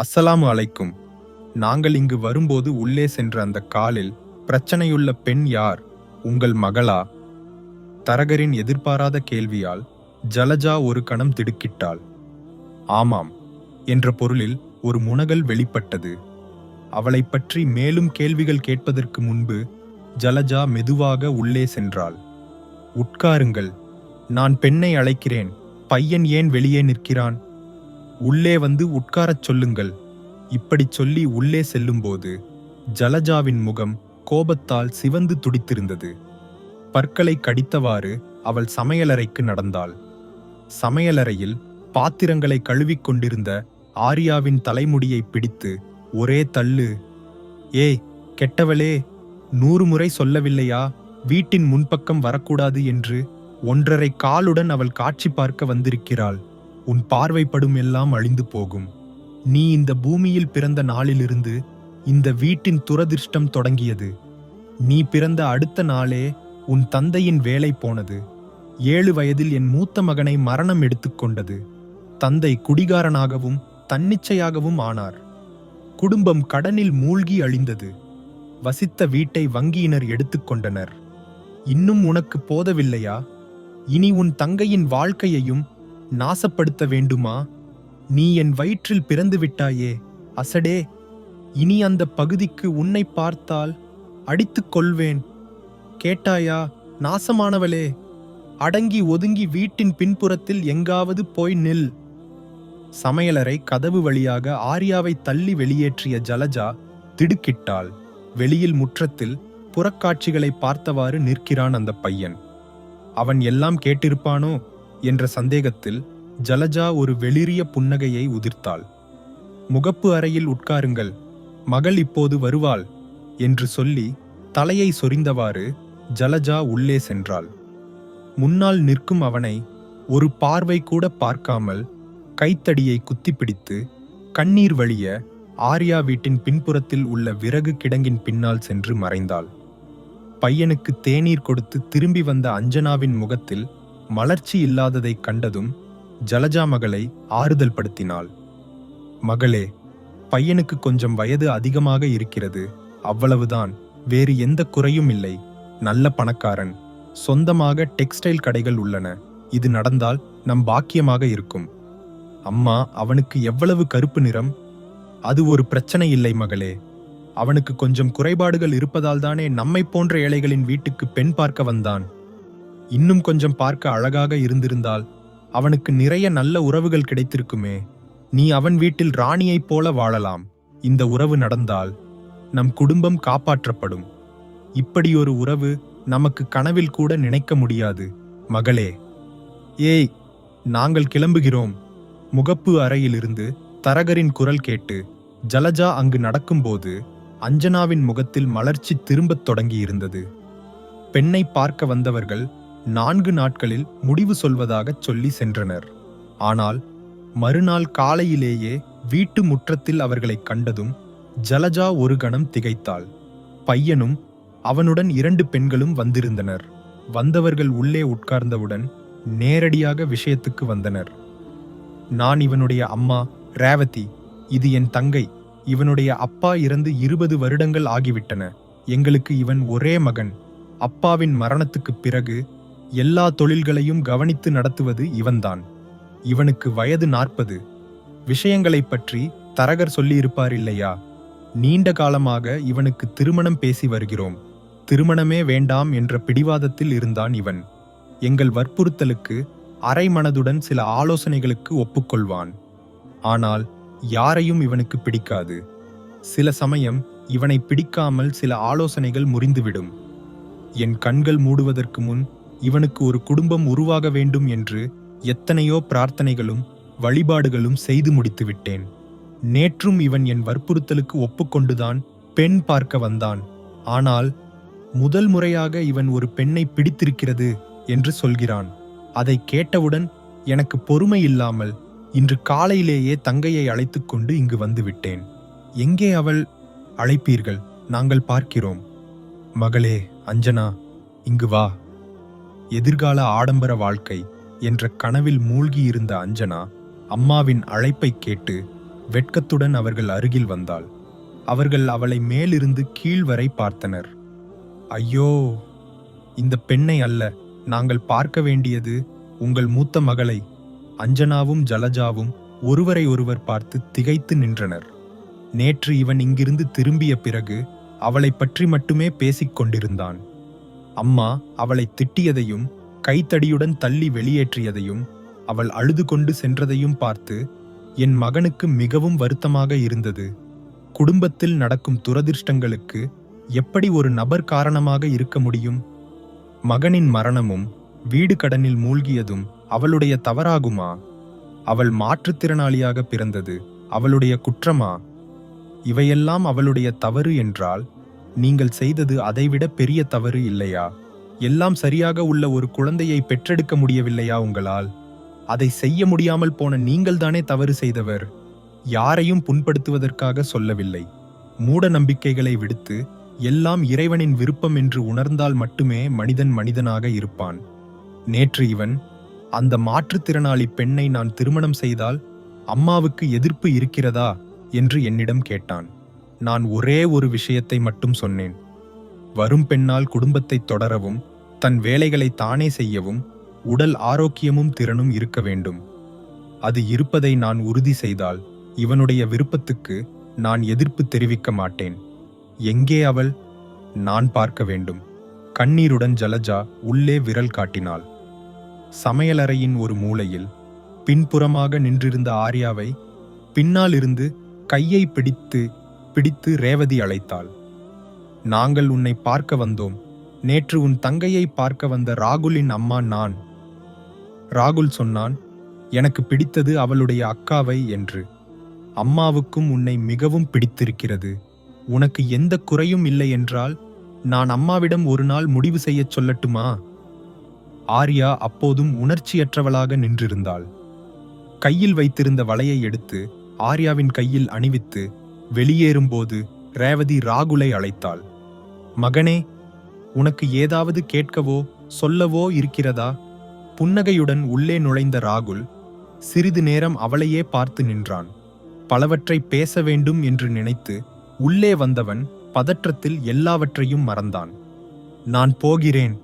அஸ்ஸலாமு அலைக்கும். நாங்கள் இங்கு வரும்போது உள்ளே சென்ற அந்த காலில் பிரச்சனையுள்ள பெண் யார்? உங்கள் மகளா? தரகரின் எதிர்பாராத கேள்வியால் ஜலஜா ஒரு கணம் திடுக்கிட்டாள். ஆமாம் என்ற பொருளில் ஒரு முனகல் வெளிப்பட்டது. அவளைப் பற்றி மேலும் கேள்விகள் கேட்பதற்கு முன்பு ஜலஜா மெதுவாக உள்ளே சென்றாள். உட்காருங்கள். நான் பெண்ணை அழைக்கிறேன். பையன் ஏன் வெளியே நிற்கிறான்? உள்ளே வந்து உட்காரச் சொல்லுங்கள். இப்படிச் சொல்லி உள்ளே செல்லும்போது ஜலஜாவின் முகம் கோபத்தால் சிவந்து துடித்திருந்தது. பற்களை கடித்தவாறு அவள் சமையலறைக்கு நடந்தாள். சமையலறையில் பாத்திரங்களை கழுவிக் கொண்டிருந்த ஆர்யாவின் தலைமுடியை பிடித்து ஒரே தள்ளு. ஏய் கெட்டவளே நூறு முறை சொல்லவில்லையா? வீட்டின் முன்பக்கம் வரக்கூடாது என்று ஒன்றரை காலுடன் அவள் காட்சி பார்க்க வந்திருக்கிறாள். உன் பார்வைப்படும் எல்லாம் அழிந்து போகும். நீ இந்த பூமியில் பிறந்த நாளிலிருந்து இந்த வீட்டின் துரதிர்ஷ்டம் தொடங்கியது. நீ பிறந்த அடுத்த நாளே உன் தந்தையின் வேலை போனது. ஏழு வயதில் என் மூத்த மகனை மரணம் எடுத்துக்கொண்டது தந்தை குடிகாரனாகவும் தன்னிச்சையாகவும் ஆனார். குடும்பம் கடனில் மூழ்கி அழிந்தது. வசித்த வீட்டை வங்கியினர் எடுத்துக்கொண்டனர் இன்னும் உனக்கு போதவில்லையா? இனி உன் தங்கையின் வாழ்க்கையையும் நாசப்படுத்த வேண்டுமா? நீ என் வயிற்றில் பிறந்து விட்டாயே. அசடே இனி அந்த பகுதிக்கு உன்னை பார்த்தால் அடித்துக் கொள்வேன். கேட்டாயா நாசமானவளே அடங்கி ஒதுங்கி வீட்டின் பின்புறத்தில் எங்காவது போய் நில். சமையலறை கதவு வழியாக ஆர்யாவை தள்ளி வெளியேற்றிய ஜலஜா திடுக்கிட்டாள். வெளியில் முற்றத்தில் புறக்காட்சிகளை பார்த்தவாறு நிற்கிறான் அந்த பையன். அவன் எல்லாம் கேட்டிருப்பானோ? என்ற சந்தேகத்தில் ஜலஜா ஒரு வெளிரிய புன்னகையை உதிர்த்தாள். முகப்பு அறையில் உட்காருங்கள் மகள் இப்போது வருவாள் என்று சொல்லி தலையை சொரிந்தவாறு ஜலஜா உள்ளே சென்றாள். முன்னால் நிற்கும் அவனை ஒரு பார்வை கூட பார்க்காமல் கைத்தடியை குத்திப்பிடித்து கண்ணீர் வழிய ஆர்யா வீட்டின் பின்புறத்தில் உள்ள விறகு கிடங்கின் பின்னால் சென்று மறைந்தாள். பையனுக்கு தேநீர் கொடுத்து திரும்பி வந்த அஞ்சனாவின் முகத்தில் மலர்ச்சி இல்லாததைக் கண்டதும் ஜலஜா மகளை ஆறுதல் படுத்தினாள். மகளே பையனுக்கு கொஞ்சம் வயது அதிகமாக இருக்கிறது. அவ்வளவுதான். வேறு எந்த குறையும் இல்லை. நல்ல பணக்காரன். சொந்தமாக டெக்ஸ்டைல் கடைகள் உள்ளன. இது நடந்தால் நம் பாக்கியமாக இருக்கும். அம்மா அவனுக்கு எவ்வளவு கருப்பு நிறம்? அது ஒரு பிரச்சனை இல்லை மகளே. அவனுக்கு கொஞ்சம் குறைபாடுகள் இருப்பதால்தானே நம்மை போன்ற ஏழைகளின் வீட்டுக்கு பெண் பார்க்க வந்தான். இன்னும் கொஞ்சம் பார்க்க அழகாக இருந்திருந்தால் அவனுக்கு நிறைய நல்ல உறவுகள் கிடைத்திருக்குமே. நீ அவன் வீட்டில் ராணியைப் போல வாழலாம். இந்த உறவு நடந்தால் நம் குடும்பம் காப்பாற்றப்படும். இப்படியொரு உறவு நமக்கு கனவில் கூட நினைக்க முடியாது. மகளே ஏய் நாங்கள் கிளம்புகிறோம். முகப்பு அறையிலிருந்து தரகரின் குரல் கேட்டு ஜலஜா அங்கு நடக்கும்போது அஞ்சனாவின் முகத்தில் மலர்ச்சி திரும்பத் தொடங்கியிருந்தது. பெண்ணை பார்க்க வந்தவர்கள் நான்கு நாட்களில் முடிவு சொல்வதாகச் சொல்லி சென்றனர். ஆனால் மறுநாள் காலையிலேயே வீட்டு முற்றத்தில் அவர்களை கண்டதும் ஜலஜா ஒரு கணம் திகைத்தாள். பையனும் அவனுடன் இரண்டு பெண்களும் வந்திருந்தனர். வந்தவர்கள் உள்ளே உட்கார்ந்தவுடன் நேரடியாக விஷயத்துக்கு வந்தனர். நான் இவனுடைய அம்மா ரேவதி. இது என் தங்கை. இவனுடைய அப்பா இறந்து இருபது வருடங்கள் ஆகிவிட்டன. எங்களுக்கு இவன் ஒரே மகன். அப்பாவின் மரணத்துக்குப் பிறகு எல்லா தொழில்களையும் கவனித்து நடத்துவது இவன்தான். இவனுக்கு வயது நாற்பது. விஷயங்களைப் பற்றி தரகர் சொல்லியிருப்பார் இல்லையா நீண்ட காலமாக இவனுக்கு திருமணம் பேசி வருகிறோம். திருமணமே வேண்டாம் என்ற பிடிவாதத்தில் இருந்தான் இவன். எங்கள் வற்புறுத்தலுக்கு அரை மனதுடன் சில ஆலோசனைகளுக்கு ஒப்புக்கொள்வான். ஆனால் யாரையும் இவனுக்கு பிடிக்காது. சில சமயம் இவனை பிடிக்காமல் சில ஆலோசனைகள் முறிந்துவிடும். என் கண்கள் மூடுவதற்கு முன் இவனுக்கு ஒரு குடும்பம் உருவாக வேண்டும் என்று எத்தனையோ பிரார்த்தனைகளும் வழிபாடுகளும் செய்து முடித்து விட்டேன் நேற்றும் இவன் என் வற்புறுத்தலுக்கு ஒப்புக்கொண்டுதான் பெண் பார்க்க வந்தான். ஆனால் முதல் முறையாக இவன் ஒரு பெண்ணை பிடித்திருக்கிறது என்று சொல்கிறான். அதை கேட்டவுடன் எனக்கு பொறுமை இல்லாமல் இன்று காலையிலேயே தங்கையை அழைத்துக்கொண்டு இங்கு வந்துவிட்டேன் எங்கே அவள்? அழைப்பீர்கள். நாங்கள் பார்க்கிறோம். மகளே அஞ்சனா இங்கு வா. எதிர்கால ஆடம்பர வாழ்க்கை என்ற கனவில் மூழ்கியிருந்த அஞ்சனா அம்மாவின் அழைப்பைக் கேட்டு வெட்கத்துடன் அவர்கள் அருகில் வந்தாள். அவர்கள் அவளை மேலிருந்து கீழ் வரை பார்த்தனர். ஐயோ இந்த பெண்ணை அல்ல. நாங்கள் பார்க்க வேண்டியது உங்கள் மூத்த மகளை. அஞ்சனாவும் ஜலஜாவும் ஒருவரை ஒருவர் பார்த்து திகைத்து நின்றனர். நேற்று இவன் இங்கிருந்து திரும்பிய பிறகு அவளைப் பற்றி மட்டுமே பேசிக் கொண்டிருந்தான் அம்மா அவளை திட்டியதையும் கைத்தடியுடன் தள்ளி வெளியேற்றியதையும் அவள் அழுது கொண்டு சென்றதையும் பார்த்து என் மகனுக்கு மிகவும் வருத்தமாக இருந்தது. குடும்பத்தில் நடக்கும் துரதிர்ஷ்டங்களுக்கு எப்படி ஒரு நபர் காரணமாக இருக்க முடியும்? மகனின் மரணமும் வீடு கடனில் மூழ்கியதும் அவளுடைய தவறாகுமா? அவள் மாற்றுத்திறனாளியாக பிறந்தது அவளுடைய குற்றமா? இவையெல்லாம் அவளுடைய தவறு என்றால் நீங்கள் செய்தது அதைவிட பெரிய தவறு இல்லையா? எல்லாம் சரியாக உள்ள ஒரு குழந்தையை பெற்றெடுக்க முடியவில்லையா உங்களால்? அதை செய்ய முடியாமல் போன நீங்கள்தானே தவறு செய்தவர்? யாரையும் புண்படுத்துவதற்காக சொல்லவில்லை. மூட நம்பிக்கைகளை விடுத்து எல்லாம் இறைவனின் விருப்பம் என்று உணர்ந்தால் மட்டுமே மனிதன் மனிதனாக இருப்பான். நேற்று இவன் அந்த மாற்றுத்திறனாளி பெண்ணை நான் திருமணம் செய்தால் அம்மாவுக்கு எதிர்ப்பு இருக்கிறதா? என்று என்னிடம் கேட்டான். நான் ஒரே ஒரு விஷயத்தை மட்டும் சொன்னேன். வரும் பெண்ணால் குடும்பத்தை தொடரவும் தன் வேலைகளை தானே செய்யவும் உடல் ஆரோக்கியமும் திறனும் இருக்க வேண்டும். அது இருப்பதை நான் உறுதி செய்தால் இவனுடைய விருப்பத்துக்கு நான் எதிர்ப்பு தெரிவிக்க மாட்டேன். எங்கே அவள்? நான் பார்க்க வேண்டும். கண்ணீருடன் ஜலஜா உள்ளே விரல் காட்டினாள். சமையலறையின் ஒரு மூலையில் பின்புறமாக நின்றிருந்த ஆர்யாவை பின்னால் இருந்து கையை பிடித்து பிடித்து ரேவதி அழைத்தாள். நாங்கள் உன்னை பார்க்க வந்தோம். நேற்று உன் தங்கையை பார்க்க வந்த ராகுலின் அம்மா நான். ராகுல் சொன்னான் எனக்கு பிடித்தது அவளுடைய அக்காவை என்று. அம்மாவுக்கும் உன்னை மிகவும் பிடித்திருக்கிறது. உனக்கு எந்த குறையும் இல்லை என்றால் நான் அம்மாவிடம் ஒரு நாள் முடிவு செய்யச் சொல்லட்டுமா? ஆர்யா அப்போதும் உணர்ச்சியற்றவளாக நின்றிருந்தாள். கையில் வைத்திருந்த வலையை எடுத்து ஆர்யாவின் கையில் அணிவித்து வெளியேறும்போது ரேவதி ராகுலை அழைத்தாள். மகனே உனக்கு ஏதாவது கேட்கவோ சொல்லவோ இருக்கிறதா? புன்னகையுடன் உள்ளே நுழைந்த ராகுல் சிறிது நேரம் அவளையே பார்த்து நின்றான். பலவற்றை பேச வேண்டும் என்று நினைத்து உள்ளே வந்தவன் பதற்றத்தில் எல்லாவற்றையும் மறந்தான். நான் போகிறேன்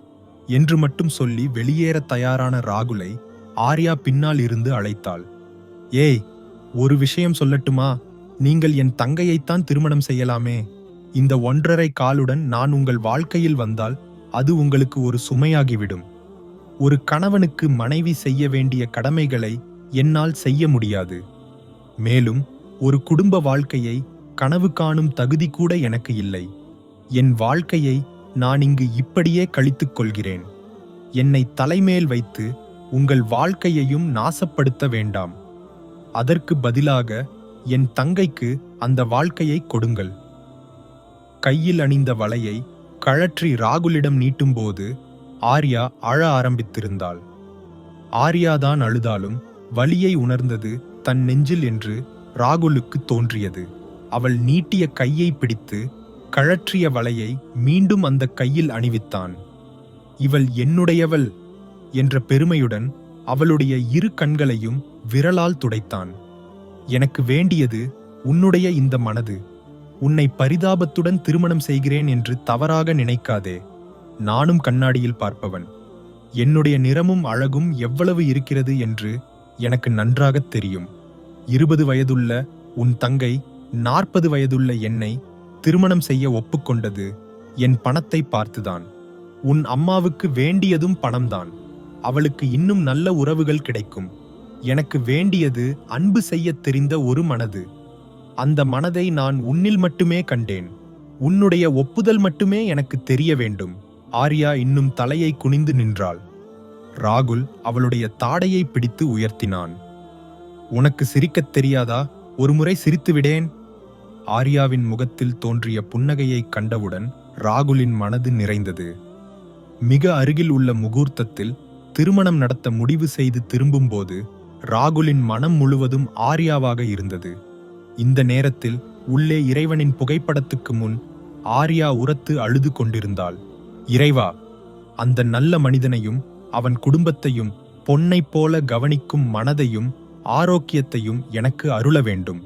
என்று மட்டும் சொல்லி வெளியேற தயாரான ராகுலை ஆர்யா பின்னால் இருந்து அழைத்தாள். ஏய் ஒரு விஷயம் சொல்லட்டுமா? நீங்கள் என் தங்கையைத்தான் திருமணம் செய்யலாமே. இந்த ஒன்றரை காலுடன் நான் உங்கள் வாழ்க்கையில் வந்தால் அது உங்களுக்கு ஒரு சுமையாகிவிடும். ஒரு கணவனுக்கு மனைவி செய்ய வேண்டிய கடமைகளை என்னால் செய்ய முடியாது. மேலும் ஒரு குடும்ப வாழ்க்கையை கனவு காணும் தகுதி கூட எனக்கு இல்லை. என் வாழ்க்கையை நான் இங்கு இப்படியே கழித்துக் கொள்கிறேன். என்னை தலைமேல் வைத்து உங்கள் வாழ்க்கையையும் நாசப்படுத்த வேண்டாம். அதற்கு பதிலாக என் தங்கைக்கு அந்த வாழ்க்கையை கொடுங்கள். கையில் அணிந்த வலையை கழற்றி ராகுலிடம் நீட்டும்போது ஆர்யா அழ ஆரம்பித்திருந்தாள். ஆர்யாதான் அழுதாலும் வலியை உணர்ந்தது தன் நெஞ்சில் என்று ராகுலுக்கு தோன்றியது. அவள் நீட்டிய கையை பிடித்து கழற்றிய வலையை மீண்டும் அந்த கையில் அணிவித்தான். இவள் என்னுடையவள் என்ற பெருமையுடன் அவளுடைய இரு கண்களையும் விரலால் துடைத்தான். எனக்கு வேண்டியது உன்னுடைய இந்த மனது. உன்னை பரிதாபத்துடன் திருமணம் செய்கிறேன் என்று தவறாக நினைக்காதே. நானும் கண்ணாடியில் பார்ப்பவன். என்னுடைய நிறமும் அழகும் எவ்வளவு இருக்கிறது என்று எனக்கு நன்றாகத் தெரியும். இருபது வயதுள்ள உன் தங்கை நாற்பது வயதுள்ள என்னை திருமணம் செய்ய ஒப்புக்கொண்டது. என் பணத்தை பார்த்துதான். உன் அம்மாவுக்கு வேண்டியதும் பணம்தான். அவளுக்கு இன்னும் நல்ல உறவுகள் கிடைக்கும். எனக்கு வேண்டியது அன்பு செய்யத் தெரிந்த ஒரு மனது. அந்த மனதை நான் உன்னில் மட்டுமே கண்டேன். உன்னுடைய ஒப்புதல் மட்டுமே எனக்கு தெரிய வேண்டும். ஆர்யா இன்னும் தலையை குனிந்து நின்றாள். ராகுல் அவளுடைய தாடையை பிடித்து உயர்த்தினான். உனக்கு சிரிக்கத் தெரியாதா? ஒருமுறை சிரித்துவிடேன் ஆர்யாவின் முகத்தில் தோன்றிய புன்னகையைக் கண்டவுடன் ராகுலின் மனது நிறைந்தது. மிக அருகில் உள்ள முகூர்த்தத்தில் திருமணம் நடத்த முடிவு செய்து திரும்பும்போது ராகுலின் மனம் முழுவதும் ஆர்யாவாக இருந்தது. இந்த நேரத்தில் உள்ளே இறைவனின் புகைப்படத்துக்கு முன் ஆர்யா உரத்து அழுது கொண்டிருந்தாள். இறைவா அந்த நல்ல மனிதனையும் அவன் குடும்பத்தையும் பொன்னைப் போல கவனிக்கும் மனதையும் ஆரோக்கியத்தையும் எனக்கு அருள வேண்டும்.